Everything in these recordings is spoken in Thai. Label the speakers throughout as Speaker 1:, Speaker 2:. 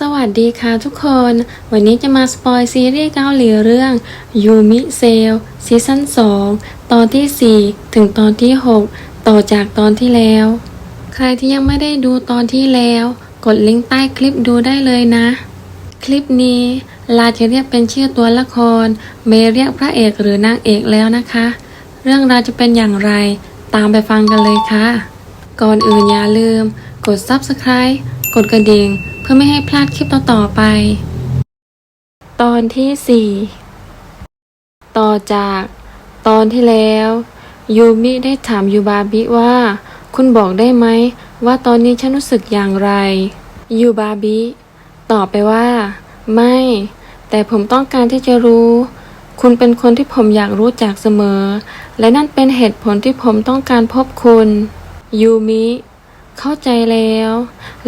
Speaker 1: สวัสดีค่ะทุกคน วันนี้จะมาสปอยซีรีส์เกาหลีเรื่องยูมิเซลซีซั่น2 ตอนที่ 4 ถึงตอนที่ 6 ต่อจากตอนที่แล้ว ใครที่ยังไม่ได้ดูตอนที่แล้ว กดลิงก์ใต้คลิปดูได้เลยนะ คลิปนี้ลาจะเรียกเป็นชื่อตัวละคร เมเรียกพระเอกหรือนางเอกแล้วนะคะ เรื่องราวจะเป็นอย่างไร ตามไปฟังกันเลยค่ะ ก่อนอื่นอย่าลืม กด Subscribe กดกระดิ่ง เพื่อไม่ให้พลาดคลิปต่อๆไป ตอนที่ 4 ต่อจาก ตอนที่แล้ว ยูมิได้ถามยูบาบิว่า คุณบอกได้ไหมว่าตอนนี้ฉันรู้สึกอย่างไร ยูบาบิตอบไปว่า ไม่ แต่ผมต้องการที่จะรู้ คุณเป็นคนที่ผมอยากรู้จักเสมอ และนั่นเป็นเหตุผลที่ผมต้องการพบคุณ ยูมิ เข้าใจแล้ว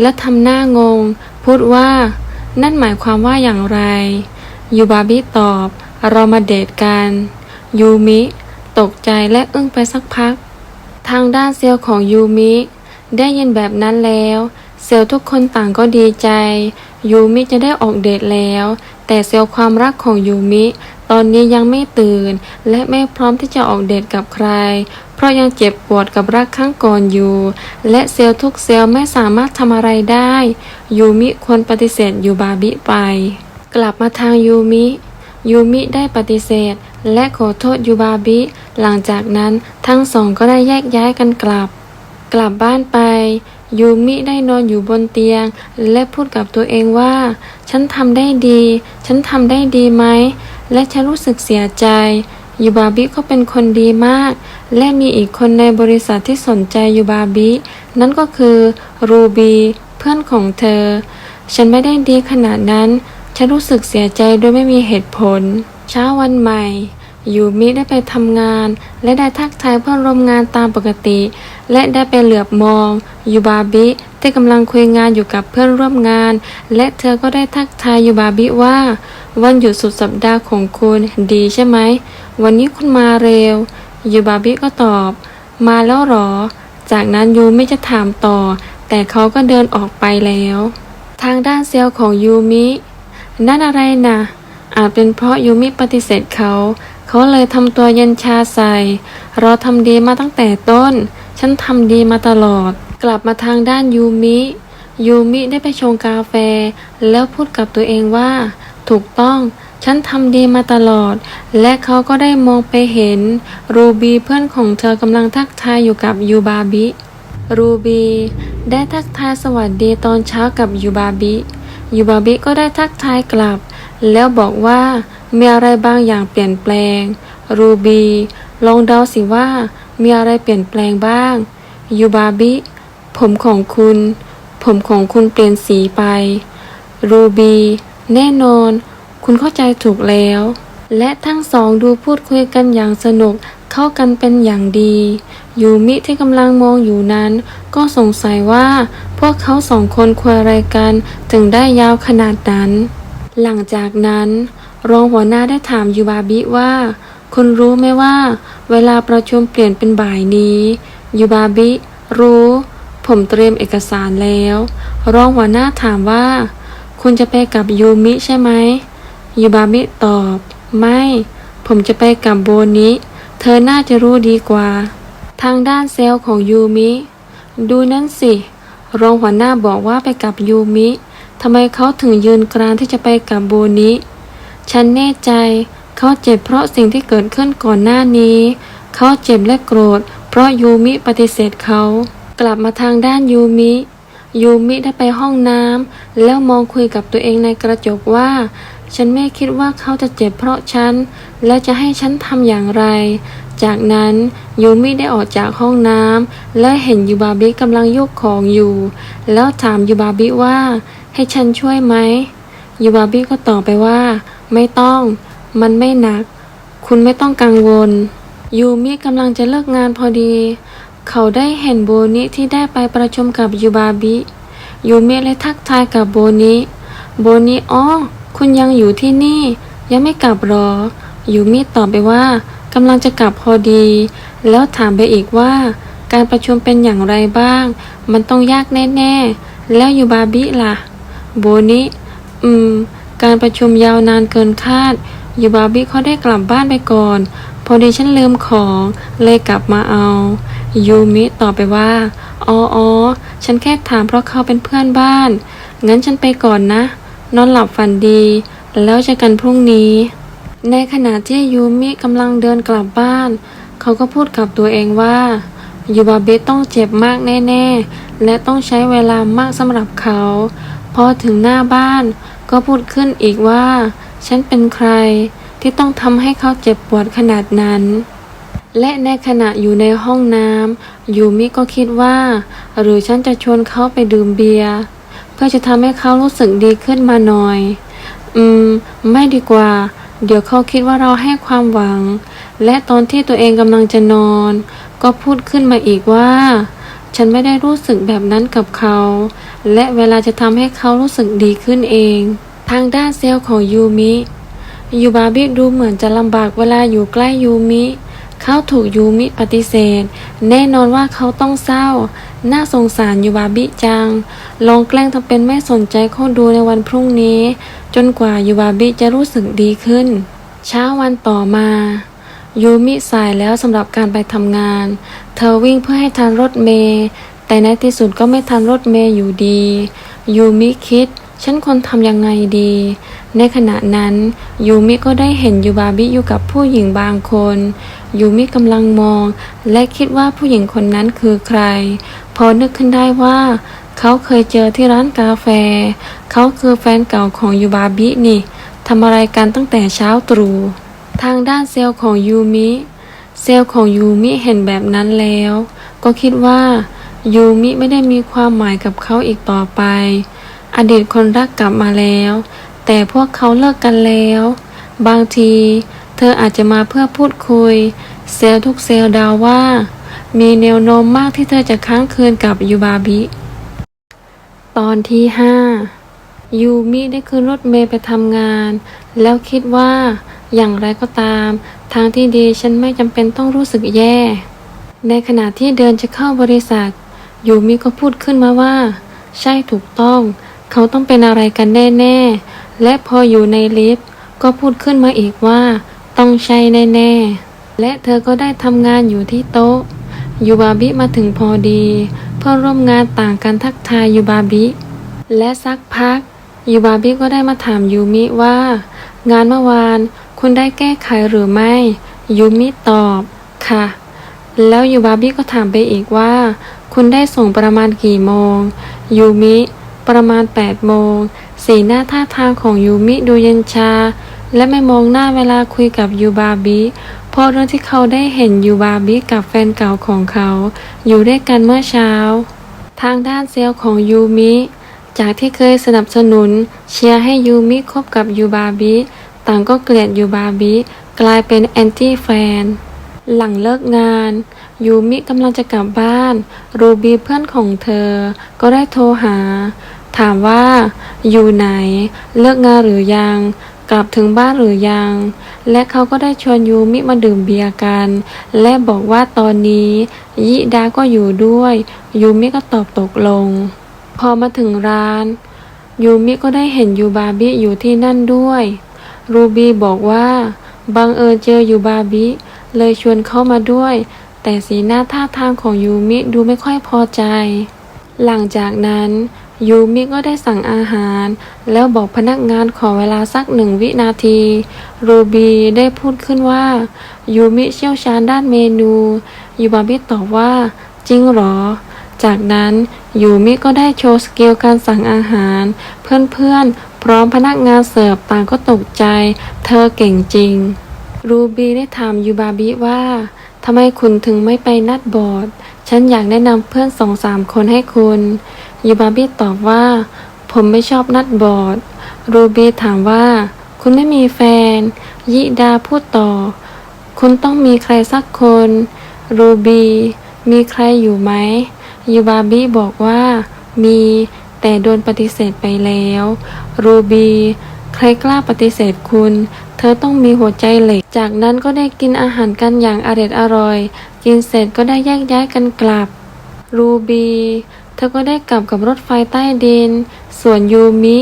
Speaker 1: และทำหน้างง พูดว่า นั่นหมายความว่าอย่างไร ยูบาบิตอบ เรามาเดทกัน ยูมิ ตกใจและอึ้งไปสักพัก ทางด้านเซลล์ของยูมิ ได้ยินแบบนั้นแล้ว เซลล์ทุกคนต่างก็ดีใจ ยูมิจะได้ออกเดทแล้ว แต่เซลล์ความรักของยูมิ ตอนนี้ยังไม่ตื่น และไม่พร้อมที่จะออกเดทกับใคร เพราะยังเจ็บปวดกับรักครั้งก่อนอยู่ และเซลล์ทุกเซลล์ไม่สามารถทำอะไรได้ ยูมิควรปฏิเสธยูบาบิไป กลับมาทางยูมิยูมิได้ปฏิเสธ และขอโทษยูบาบิ หลังจากนั้นทั้งสองก็ได้แยกย้ายกันกลับ กลับบ้านไป ยูมิได้นอนอยู่บนเตียง และพูดกับตัวเองว่า ฉันทำได้ดี ฉันทำได้ดีไหม และฉันรู้สึกเสียใจยูบาบิก็เป็นคนดีมาก และมีอีกคนในบริษัทที่สนใจยูบาบิ นั่นก็คือรูบีเพื่อนของเธอ ฉันไม่ได้ดีขนาดนั้น ฉันรู้สึกเสียใจโดยไม่มีเหตุผล เช้าวันใหม่ ยูมิได้ไปทำงาน และได้ทักทายเพื่อนร่วมงานตามปกติ และได้ไปเหลือบมองยูบาบิที่กำลังคุยงานอยู่กับเพื่อนร่วมงาน และเธอก็ได้ทักทายยูบาบิว่า วันหยุดสุดสัปดาห์ของคุณดีใช่ไหม วันนี้คุณมาเร็วยูบาบิก็ตอบ มาแล้วหรอ จากนั้นยูไมิจะถามต่อ แต่เขาก็เดินออกไปแล้ว ทางด้านเซลล์ของยูมินั่นอะไรนะอาจเป็นเพราะยูมิปฏิเสธเขา เขาเลยทำตัวเย็นชาใส่ เราทำดีมาตั้งแต่ต้น ฉันทำดีมาตลอด กลับมาทางด้านยูมิ ยูมิได้ไปชงกาแฟ แล้วพูดกับตัวเองว่า ถูกต้อง ฉันทำดีมาตลอด และเขาก็ได้มองไปเห็น รูบีเพื่อนของเธอกำลังทักทายอยู่กับยูบาบิ รูบีได้ทักทายสวัสดีตอนเช้ากับยูบาบิ ยูบาบิก็ได้ทักทายกลับ แล้วบอกว่า มีอะไรบางอย่างเปลี่ยนแปลง รูบี ลองเดาสิว่า มีอะไรเปลี่ยนแปลงบ้าง ยูบาบิ ผมของคุณ ผมของคุณเปลี่ยนสีไป รูบี แน่นอน คุณเข้าใจถูกแล้ว และทั้งสองดูพูดคุยกันอย่างสนุกเข้ากันเป็นอย่างดียูมิที่กำลังมองอยู่นั้น ก็สงสัยว่า พวกเขาสองคนคุยอะไรกันถึงได้ยาวขนาดนั้น หลังจากนั้น รองหัวหน้าได้ถามยูบาบิว่า คุณรู้ไหมว่า เวลาประชุมเปลี่ยนเป็นบ่ายนี้ยูบาบิ รู้ ผมเตรียมเอกสารแล้ว รองหัวหน้าถามว่า คุณจะไปกับยูมิใช่ไหมยูบามิตอบ ไม่ ผมจะไปกับโบนิเธอน่าจะรู้ดีกว่า ทางด้านเซลล์ของยูมิ ดูนั่นสิรองหัวหน้าบอกว่าไปกับยูมิทำไมเขาถึงยืนกรานที่จะไปกับโบนิ ฉันแน่ใจ เขาเจ็บเพราะสิ่งที่เกิดขึ้นก่อนหน้านี้ เขาเจ็บและโกรธ เพราะยูมิปฏิเสธเขา กลับมาทางด้านยูมิยูมิได้ไปห้องน้ำแล้วมองคุยกับตัวเองในกระจกว่า ฉันไม่คิดว่าเขาจะเจ็บเพราะฉัน และจะให้ฉันทำอย่างไร จากนั้นยูมิได้ออกจากห้องน้ำและเห็นยูบาบิกำลังยกของอยู่ แล้วถามยูบาบิว่า ให้ฉันช่วยไหม ยูบาบิก็ตอบไปว่า ไม่ต้อง มันไม่หนัก คุณไม่ต้องกังวล ยูมิกำลังจะเลิกงานพอดี เขาได้เห็นโบนิที่ได้ไปประชุมกับยูบาบิยูมิเลยทักทายกับโบนิโบนิอ๋อคุณยังอยู่ที่นี่ ยังไม่กลับหรอ ยูมิตอบไปว่ากำลังจะกลับพอดี แล้วถามไปอีกว่า การประชุมเป็นอย่างไรบ้าง มันต้องยากแน่ ๆ แล้วยูบาบิล่ะโโบนิ อืม การประชุมยาวนานเกินคาดยูบาบิเขาได้กลับบ้านไปก่อน พอดีฉันลืมของ เลยกลับมาเอา ยูมิตอบไปว่า อ๋ออฉันแค่ถามเพราะเขาเป็นเพื่อนบ้าน งั้นฉันไปก่อนนะ นอนหลับฝันดี แล้วเจอกันพรุ่งนี้ ในขณะที่ยูมิกำลังเดินกลับบ้าน เขาก็พูดกับตัวเองว่ายูบาบิต้องเจ็บมากแน่ ๆ และต้องใช้เวลามากสำหรับเขา พอถึงหน้าบ้านก็พูดขึ้นอีกว่า ฉันเป็นใครที่ต้องทำให้เขาเจ็บปวดขนาดนั้น และในขณะอยู่ในห้องน้ำยูมิก็คิดว่า หรือฉันจะชวนเขาไปดื่มเบียร์เพื่อจะทำให้เขารู้สึกดีขึ้นมาหน่อย อืม ไม่ดีกว่า เดี๋ยวเขาคิดว่าเราให้ความหวัง และตอนที่ตัวเองกำลังจะนอน ก็พูดขึ้นมาอีกว่า ฉันไม่ได้รู้สึกแบบนั้นกับเขา และเวลาจะทำให้เขารู้สึกดีขึ้นเอง ทางด้านเซลล์ของยูมิ ยูบาบิดูเหมือนจะลำบากเวลาอยู่ใกล้ยูมิ เขาถูกยูมิปฏิเสธ แน่นอนว่าเขาต้องเศร้า น่าสงสารยูบาบิจัง ลองแกล้งทำเป็นไม่สนใจเขาดูในวันพรุ่งนี้ จนกว่ายูบาบิจะรู้สึกดีขึ้น เช้าวันต่อมา ยูมิสายแล้วสำหรับการไปทำงาน เธอวิ่งเพื่อให้ทันรถเมล์แต่ในที่สุดก็ไม่ทันรถเมล์อยู่ดี ยูมิคิด ฉันควรทำยังไงดี ในขณะนั้นยูมิก็ได้เห็นยูบาบิอยู่กับผู้หญิงบางคนยูมิกำลังมอง และคิดว่าผู้หญิงคนนั้นคือใคร พอนึกขึ้นได้ว่า เขาเคยเจอที่ร้านกาแฟ เขาคือแฟนเก่าของยูบาบินี่ทำอะไรกันตั้งแต่เช้าตรู่ ทางด้านเซลล์ของยูมิ เซลล์ของยูมิเห็นแบบนั้นแล้ว ก็คิดว่ายูมิไม่ได้มีความหมายกับเขาอีกต่อไป อดีตคนรักกลับมาแล้ว แต่พวกเขาเลิกกันแล้ว บางที เธออาจจะมาเพื่อพูดคุย เซลล์ทุกเซลล์ดาว่า มีแนวโน้มมากที่เธอจะค้างคืนกับยูบาบิ ตอนที่ห้ายูมิได้ขึ้นรถเมล์ไปทำงาน แล้วคิดว่า อย่างไรก็ตาม ทางที่ดีฉันไม่จำเป็นต้องรู้สึกแย่ ในขณะที่เดินจะเข้าบริษัท ยูมิก็พูดขึ้นมาว่า ใช่ถูกต้อง เขาต้องเป็นอะไรกันแน่ๆ และพออยู่ในลิฟต์ก็พูดขึ้นมาอีกว่า ต้องใช่แน่ๆ และเธอก็ได้ทำงานอยู่ที่โต๊ะ ยูบาบิมาถึงพอดี เพื่อร่วมงานต่างกันทักทายยูบาบิ และสักพักยูบาบิก็ได้มาถามยูมิว่า งานเมื่อวาน คุณได้แก้ไขหรือไม่ ยูมิตอบค่ะ แล้วยูบาบิก็ถามไปอีกว่า คุณได้ส่งประมาณกี่โมง ยูมิ ประมาณ 8 โมง สีหน้าท่าทางของยูมิดูเย็นชา และไม่มองหน้าเวลาคุยกับยูบาบิเพราะเรื่องที่เขาได้เห็นยูบาบิกับแฟนเก่าของเขา อยู่ด้วยกันเมื่อเช้า ทางด้านเซลล์ของยูมิ จากที่เคยสนับสนุน เชียร์ให้ยูมิคบกับยูบาบิ ต่างก็เกลียดยูบาบิกลายเป็นแอนตี้แฟน หลังเลิกงาน ยูมิกำลังจะกลับบ้าน รูบีเพื่อนของเธอ ก็ได้โทรหา ถามว่าอยู่ไหน เลิกงานหรือยัง กลับถึงบ้านหรือยัง และเขาก็ได้ชวนยูมิมาดื่มเบียร์กัน และบอกว่าตอนนี้ ยิดาก็อยู่ด้วย ยูมิก็ตอบตกลง พอมาถึงร้าน ยูมิก็ได้เห็นยูบาบิอยู่ที่นั่นด้วย รูบี้บอกว่าบังเอิญเจอยูบาบิ เลยชวนเข้ามาด้วย แต่สีหน้าท่าทางของยูมิดูไม่ค่อยพอใจ หลังจากนั้นยูมิก็ได้สั่งอาหาร แล้วบอกพนักงานขอเวลาสักหนึ่งวินาที รูบีได้พูดขึ้นว่ายูมิเชี่ยวชาญด้านเมนู ยูบาบิตอบว่า จริงเหรอ จากนั้นยูมิก็ได้โชว์สกิลการสั่งอาหาร เพื่อนๆ พร้อมพนักงานเสิร์ฟต่างก็ตกใจ เธอเก่งจริง รูบีได้ถามยูบาบิว่าทำไมคุณถึงไม่ไปนัดบอร์ด ฉันอยากแนะนำเพื่อนสองสามคนให้คุณยูบาบิตอบว่า ผมไม่ชอบนัดบอร์ด รูบีถามว่า คุณไม่มีแฟน ยิดาพูดต่อ คุณต้องมีใครสักคน รูบี มีใครอยู่ไหมยูบาบิบอกว่า มี แต่โดนปฏิเสธไปแล้ว รูบี ใครกล้าปฏิเสธคุณ เธอต้องมีหัวใจเหล็ก จากนั้นก็ได้กินอาหารกันอย่างอร็ดอร่อย กินเสร็จก็ได้แยกย้ายกันกลับ รูบี เธอก็ได้กลับกับรถไฟใต้ดิน ส่วนยูมิ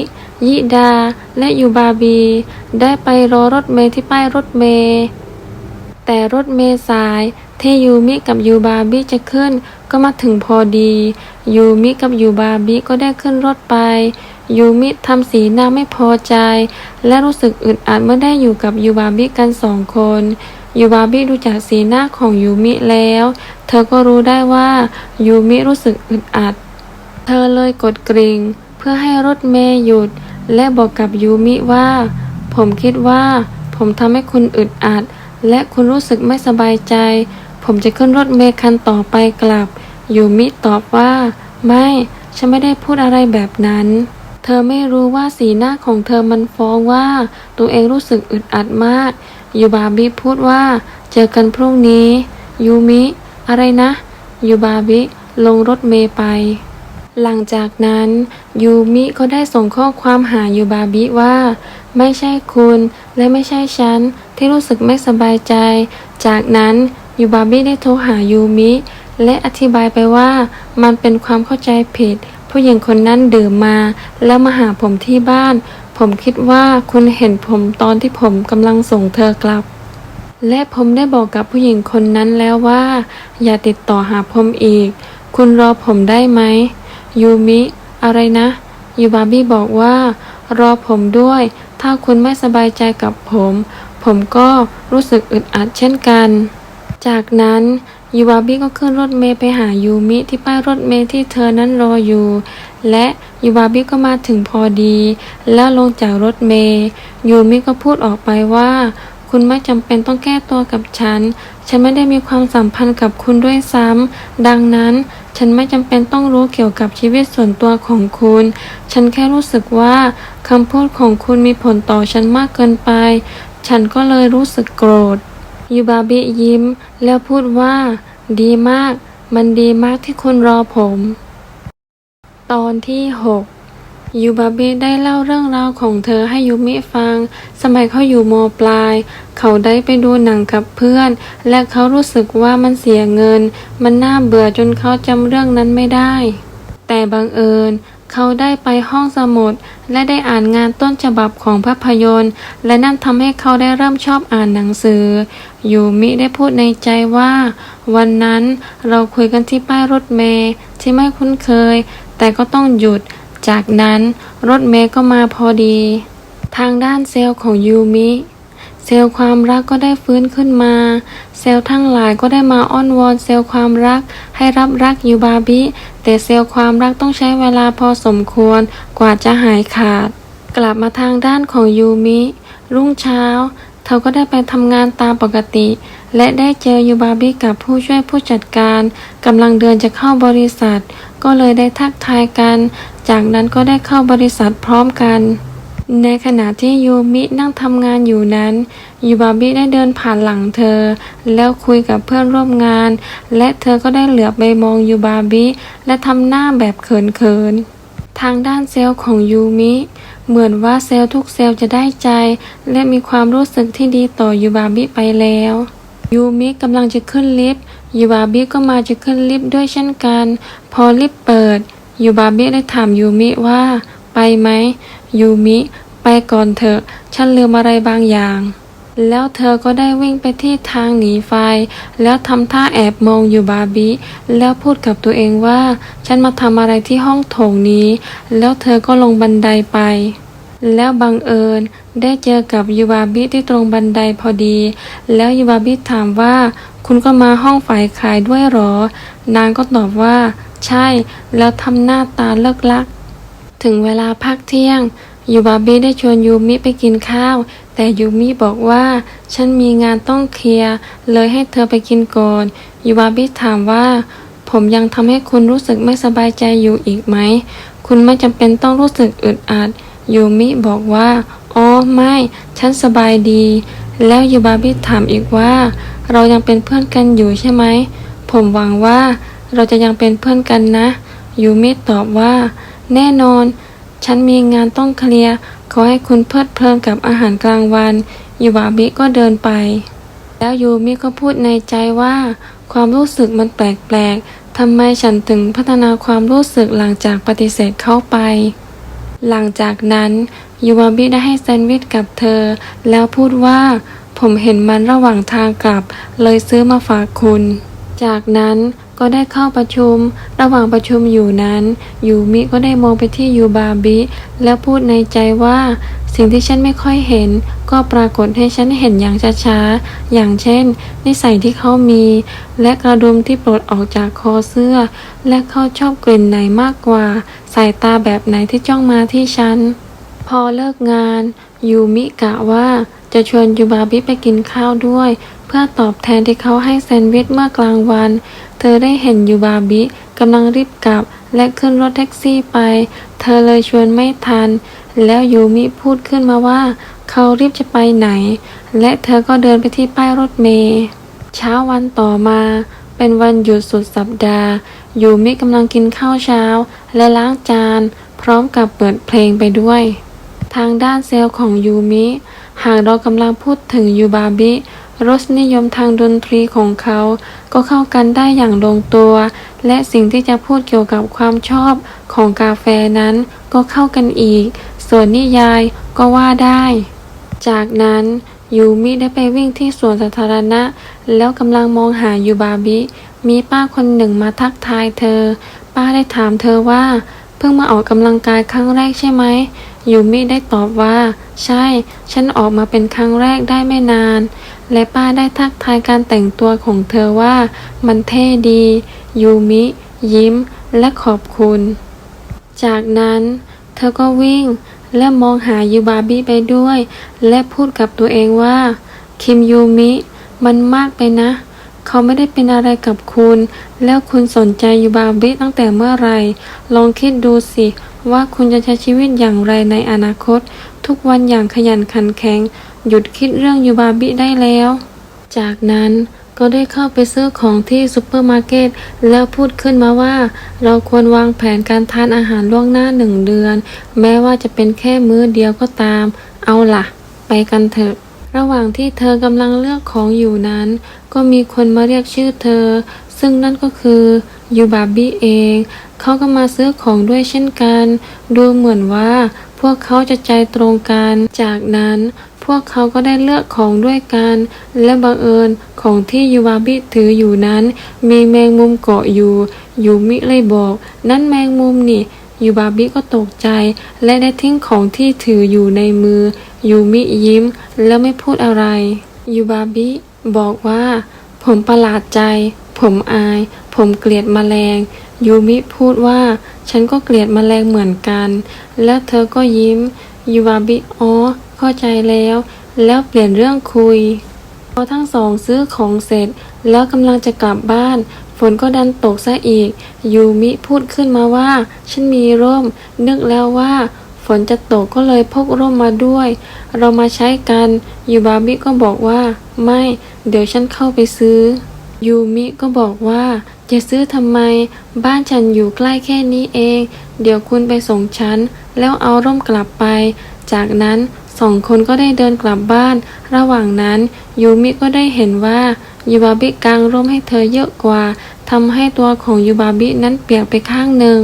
Speaker 1: ยิดา และยูบาบี ได้ไปรอรถเมล์ที่ป้ายรถเมล์แต่รถเมล์สาย ที่ยูมิกับยูบาบิจะขึ้น ก็มาถึงพอดี ยูมิกับยูบาบิก็ได้ขึ้นรถไป ยูมิทำสีหน้าไม่พอใจ และรู้สึกอึดอัดเมื่อได้อยู่กับยูบาบิกันสองคนยูบาบิดูจากสีหน้าของยูมิแล้ว เธอก็รู้ได้ว่ายูมิรู้สึกอึดอัด เธอเลยกดกริ่ง เพื่อให้รถเมย์หยุด และบอกกับยูมิว่า ผมคิดว่า ผมทำให้คุณอึดอัด และคุณรู้สึกไม่สบายใจ ผมจะขึ้นรถเมล์คันต่อไปกลับ ยูมิตอบว่า ไม่ ฉันไม่ได้พูดอะไรแบบนั้น เธอไม่รู้ว่าสีหน้าของเธอมันฟ้องว่า ตัวเองรู้สึกอึดอัดมาก ยูบาบิพูดว่า เจอกันพรุ่งนี้ ยูมิ อะไรนะ ยูบาบิ ลงรถเมล์ไป หลังจากนั้น ยูมิก็ได้ส่งข้อความหายูบาบิว่า ไม่ใช่คุณ และไม่ใช่ฉันที่รู้สึกไม่สบายใจ จากนั้น ยูบาบิได้โทรหายูมิ และอธิบายไปว่ามันเป็นความเข้าใจผิด ผู้หญิงคนนั้นดื่มมา แล้วมาหาผมที่บ้าน ผมคิดว่าคุณเห็นผมตอนที่ผมกำลังส่งเธอกลับ และผมได้บอกกับผู้หญิงคนนั้นแล้วว่า อย่าติดต่อหาผมอีก คุณรอผมได้ไหมยูมิ อะไรนะยูบาบี้บอกว่า รอผมด้วย ถ้าคุณไม่สบายใจกับผม ผมก็รู้สึกอึดอัดเช่นกัน จากนั้นยูบาบี้ก็ขึ้นรถเมล์ไปหายูมิที่ป้ายรถเมล์ที่เธอนั้นรออยู่ และยูบาบี้ก็มาถึงพอดี แล้วลงจากรถเมล์ยูมิก็พูดออกไปว่า คุณไม่จำเป็นต้องแก้ตัวกับฉัน ฉันไม่ได้มีความสัมพันธ์กับคุณด้วยซ้ำดังนั้นฉันไม่จำเป็นต้องรู้เกี่ยวกับชีวิตส่วนตัวของคุณ ฉันแค่รู้สึกว่าคำพูดของคุณมีผลต่อฉันมากเกินไป ฉันก็เลยรู้สึกโกรธ ยูบาบิยิ้ม แล้วพูดว่า ดีมาก มันดีมากที่คุณรอผม ตอนที่หกยูบาบิได้เล่าเรื่องราวของเธอให้ยูมิฟัง สมัยเขาอยู่มปลาย เขาได้ไปดูหนังกับเพื่อน และเขารู้สึกว่ามันเสียเงิน มันน่าเบื่อจนเขาจำเรื่องนั้นไม่ได้ แต่บังเอิญเขาได้ไปห้องสมุด และได้อ่านงานต้นฉบับของภาพยนตร์ และนั่นทำให้เขาได้เริ่มชอบอ่านหนังสือ ยูมิได้พูดในใจว่า วันนั้นเราคุยกันที่ป้ายรถเมล์ที่ไม่คุ้นเคย แต่ก็ต้องหยุด จากนั้นรถเมล์ก็มาพอดี ทางด้านเซลล์ของยูมิ เซลล์ความรักก็ได้ฟื้นขึ้นมา เซลล์ทั้งหลายก็ได้มาอ้อนวอนเซลล์ความรัก ให้รับรักยูบาบิ แต่เซลล์ความรักต้องใช้เวลาพอสมควรกว่าจะหายขาด กลับมาทางด้านของยูมิ รุ่งเช้า เธอก็ได้ไปทำงานตามปกติ และได้เจอยูบาบิกับผู้ช่วยผู้จัดการกำลังเดินจะเข้าบริษัท ก็เลยได้ทักทายกัน จากนั้นก็ได้เข้าบริษัทพร้อมกัน ในขณะที่ยูมินั่งทำงานอยู่นั้นยูบาบิได้เดินผ่านหลังเธอ แล้วคุยกับเพื่อนร่วมงาน และเธอก็ได้เหลือบไปมองยูบาบิและทำหน้าแบบเขินๆทางด้านเซลล์ของยูมิเหมือนว่าเซลล์ทุกเซลล์จะได้ใจ และมีความรู้สึกที่ดีต่อยูบาบิไปแล้วยูมิกำลังจะขึ้นลิฟต์ยูบาบิก็มาจะขึ้นลิฟต์ด้วยเช่นกัน พอลิฟต์เปิดยูบาบิได้ถามยูมิว่า ไปไหมยูมิ ไปก่อนเถอะ ฉันลืมอะไรบางอย่าง แล้วเธอก็ได้วิ่งไปที่ทางหนีไฟ แล้วทำท่าแอบมองอยู่บาบิแล้วพูดกับตัวเองว่า ฉันมาทำอะไรที่ห้องโถงนี้ แล้วเธอก็ลงบันไดไป แล้วบังเอิญได้เจอกับยูบาบิที่ตรงบันไดพอดี แล้วยูบาบิถามว่า คุณก็มาห้องฝ่ายขายด้วยหรอ นางก็ตอบว่า ใช่ แล้วทำหน้าตาเลิกลัก ถึงเวลาพักเที่ยง ยูบาบิได้ชวนยูมิไปกินข้าว แต่ยูมิบอกว่า ฉันมีงานต้องเคลียร์เลยให้เธอไปกินก่อนยูบาบิถามว่า ผมยังทำให้คุณรู้สึกไม่สบายใจอยู่อีกไหม คุณไม่จำเป็นต้องรู้สึกอึดอัดยูมิบอกว่าอ๋อไม่ ฉันสบายดี แล้วยูบาบิถามอีกว่า เรายังเป็นเพื่อนกันอยู่ใช่ไหม ผมหวังว่า เราจะยังเป็นเพื่อนกันนะยูมิตอบว่า แน่นอน ฉันมีงานต้องเคลียร์ ขอให้คุณเพลิดเพลินกับอาหารกลางวันยูบาบิก็เดินไป แล้วยูมิก็พูดในใจว่า ความรู้สึกมันแปลกๆทำไมฉันถึงพัฒนาความรู้สึกหลังจากปฏิเสธเข้าไป หลังจากนั้นยูวาบิได้ให้แซนด์วิชกับเธอ แล้วพูดว่า ผมเห็นมันระหว่างทางกลับ เลยซื้อมาฝากคุณ จากนั้น ก็ได้เข้าประชุม ระหว่างประชุมอยู่นั้น ยูมิก็ได้มองไปที่ยูบาบิ แล้วพูดในใจว่า สิ่งที่ฉันไม่ค่อยเห็น ก็ปรากฏให้ฉันเห็นอย่างช้าๆ อย่างเช่น นิสัยที่เขามี และกระดุมที่ปลดออกจากคอเสื้อ และเขาชอบกลิ่นไหนมากกว่า สายตาแบบไหนที่จ้องมาที่ฉัน พอเลิกงาน ยูมิกะว่า จะชวนยูบาบิไปกินข้าวด้วย เพื่อตอบแทนที่เขาให้แซนด์วิชเมื่อกลางวัน เธอได้เห็นยูบาบิกำลังรีบกลับ และขึ้นรถแท็กซี่ไป เธอเลยชวนไม่ทัน แล้วยูมิพูดขึ้นมาว่า เขารีบจะไปไหน และเธอก็เดินไปที่ป้ายรถเมล์เช้าวันต่อมาเป็นวันหยุดสุดสัปดาห์ ยูมิกำลังกินข้าวเช้า และล้างจาน พร้อมกับเปิดเพลงไปด้วย ทางด้านเซลล์ของยูมิ หากเรากำลังพูดถึงยูบาบิ รสนิยมทางดนตรีของเขา ก็เข้ากันได้อย่างลงตัว และสิ่งที่จะพูดเกี่ยวกับความชอบของกาแฟนั้นก็เข้ากันอีก ส่วนนิยายก็ว่าได้ จากนั้นยูมิได้ไปวิ่งที่สวนสาธารณะ แล้วกำลังมองหายูบาบิ มีป้าคนหนึ่งมาทักทายเธอ ป้าได้ถามเธอว่า เพิ่งมาออกกำลังกายครั้งแรกใช่ไหม ยูมิได้ตอบว่า ใช่ ฉันออกมาเป็นครั้งแรกได้ไม่นาน และป้าได้ทักทายการแต่งตัวของเธอว่า มันเท่ดี ยูมิ ยิ้ม และขอบคุณ จากนั้น เธอก็วิ่ง และมองหายูบาบิไปด้วย และพูดกับตัวเองว่า คิมยูมิ มันมากไปนะ เขาไม่ได้เป็นอะไรกับคุณ แล้วคุณสนใจยูบาบิตั้งแต่เมื่อไหร่ ลองคิดดูสิ ว่าคุณจะใช้ชีวิตอย่างไรในอนาคต ทุกวันอย่างขยันขันแข็ง หยุดคิดเรื่องยูบาบิได้แล้ว จากนั้นก็ได้เข้าไปซื้อของที่ซูเปอร์มาร์เก็ตแล้วพูดขึ้นมาว่า เราควรวางแผนการทานอาหารล่วงหน้าหนึ่งเดือน แม้ว่าจะเป็นแค่มื้อเดียวก็ตาม เอาล่ะ ไปกันเถอะ ระหว่างที่เธอกำลังเลือกของอยู่นั้น ก็มีคนมาเรียกชื่อเธอ ซึ่งนั่นก็คือยูบาบิเองเขาก็มาซื้อของด้วยเช่นกัน ดูเหมือนว่าพวกเขาจะใจตรงกัน จากนั้นพวกเขาก็ได้เลือกของด้วยกัน และบังเอิญของที่ยูวาบิถืออยู่นั้น มีแมงมุมเกาะอยู่ ยูมิเลยบอก นั่นแมงมุมนี่ยูบาบิก็ตกใจ และได้ทิ้งของที่ถืออยู่ในมือ ยูมิยิ้ม แล้วไม่พูดอะไร ยูบาบิบอกว่า ผมประหลาดใจ ผมอาย ผมเกลียดแมลง ยูมิพูดว่า ฉันก็เกลียดแมลงเหมือนกัน แล้วเธอก็ยิ้ม ยูวาบิอ๋อเข้าใจแล้ว แล้วเปลี่ยนเรื่องคุย พอทั้งสองซื้อของเสร็จ แล้วกำลังจะกลับบ้าน ฝนก็ดันตกซะอีก ยูมิพูดขึ้นมาว่า ฉันมีร่ม นึกแล้วว่าฝนจะตกก็เลยพกร่มมาด้วย เรามาใช้กัน ยูบาบิก็บอกว่า ไม่ เดี๋ยวฉันเข้าไปซื้อ ยูมิก็บอกว่าจะซื้อทำไม บ้านฉันอยู่ใกล้แค่นี้เอง เดี๋ยวคุณไปส่งฉัน แล้วเอาร่มกลับไป จากนั้นสองคนก็ได้เดินกลับบ้าน ระหว่างนั้นยูมิก็ได้เห็นว่ายูบาบิกางร่มให้เธอเยอะกว่าทำให้ตัวของยูบาบินั้นเปียกไปข้างหนึ่ง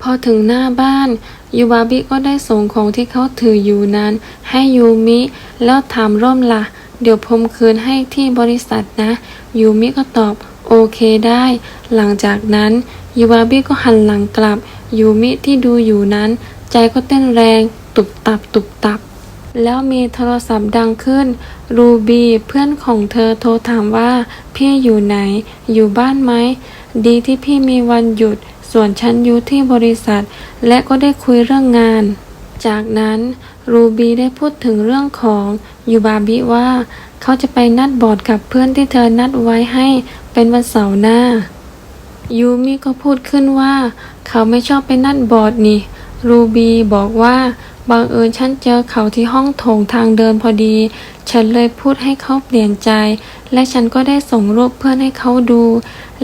Speaker 1: พอถึงหน้าบ้านยูบาบิก็ได้ส่งของที่เขาถืออยู่นั้น ให้ยูมิแล้วถามร่มละ่ะ เดี๋ยวผมคืนให้ที่บริษัทนะ ยูมิก็ตอบโอเคได้ หลังจากนั้นยูบาบิก็หันหลังกลับ ยูมิที่ดูอยู่นั้น ใจก็เต้นแรง ตุบตับตุบตับ แล้วมีโทรศัพท์ดังขึ้น รูบีเพื่อนของเธอโทรถามว่า พี่อยู่ไหน อยู่บ้านไหม ดีที่พี่มีวันหยุด ส่วนฉันอยู่ที่บริษัท และก็ได้คุยเรื่องงาน จากนั้น รูบีได้พูดถึงเรื่องของยูบาบิว่า เขาจะไปนัดบอร์ดกับเพื่อนที่เธอนัดไว้ให้เป็นวันเสาร์หน้า ยูมิก็พูดขึ้นว่า เขาไม่ชอบไปนัดบอร์ดนี่ รูบีบอกว่าบังเอิญฉันเจอเขาที่ห้องโถงทางเดินพอดี ฉันเลยพูดให้เขาเปลี่ยนใจ และฉันก็ได้ส่งรูปเพื่อนให้เขาดู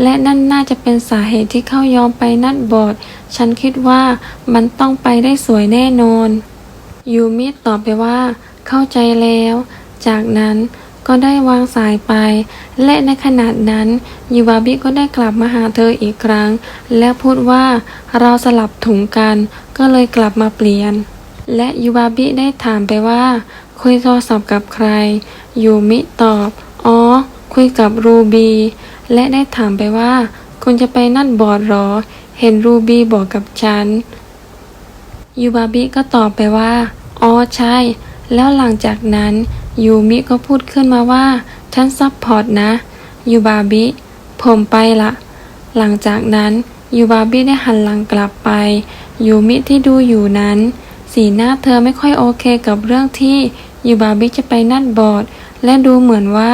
Speaker 1: และนั่นน่าจะเป็นสาเหตุที่เขายอมไปนัดบอร์ด ฉันคิดว่ามันต้องไปได้สวยแน่นอน ยูมิตอบไปว่า เข้าใจแล้ว จากนั้นก็ได้วางสายไป และในขณะนั้นยูบาบิก็ได้กลับมาหาเธออีกครั้ง และพูดว่าเราสลับถุงกัน ก็เลยกลับมาเปลี่ยน และยูบาบิได้ถามไปว่า คุยโทรศัพท์กับใคร ยูมิตอบ อ๋อ คุยกับรูบี และได้ถามไปว่า คุณจะไปนั่นบอร์ดหรอ เห็นรูบีบอกกับฉัน ยูบาบิก็ตอบไปว่า อ๋อใช่ แล้วหลังจากนั้น ยูมิก็พูดขึ้นมาว่า ฉันซัพพอร์ตนะยูบาบิ ผมไปละ หลังจากนั้นยูบาบิได้หันหลังกลับไป ยูมิที่ดูอยู่นั้น สีหน้าเธอไม่ค่อยโอเคกับเรื่องที่ยูบาบิจะไปนั่นบอร์ดและดูเหมือนว่า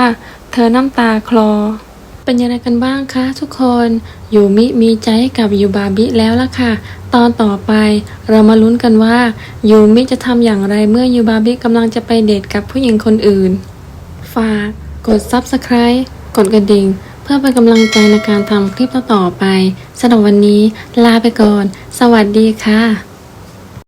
Speaker 1: เธอน้ำตาคลอ เป็นยังไงกันบ้างคะทุกคนยูมิมีใจให้กับยูบาบิแล้วล่ะค่ะ ตอนต่อไปเรามาลุ้นกันว่ายูมิจะทำอย่างไรเมื่อยูบาบิกำลังจะไปเดทกับผู้หญิงคนอื่น ฝาก กด Subscribe กดกระดิ่ง เพื่อเป็นกำลังใจในการทำคลิปต่อไปสำหรับวันนี้ลาไปก่อน สวัสดีค่ะ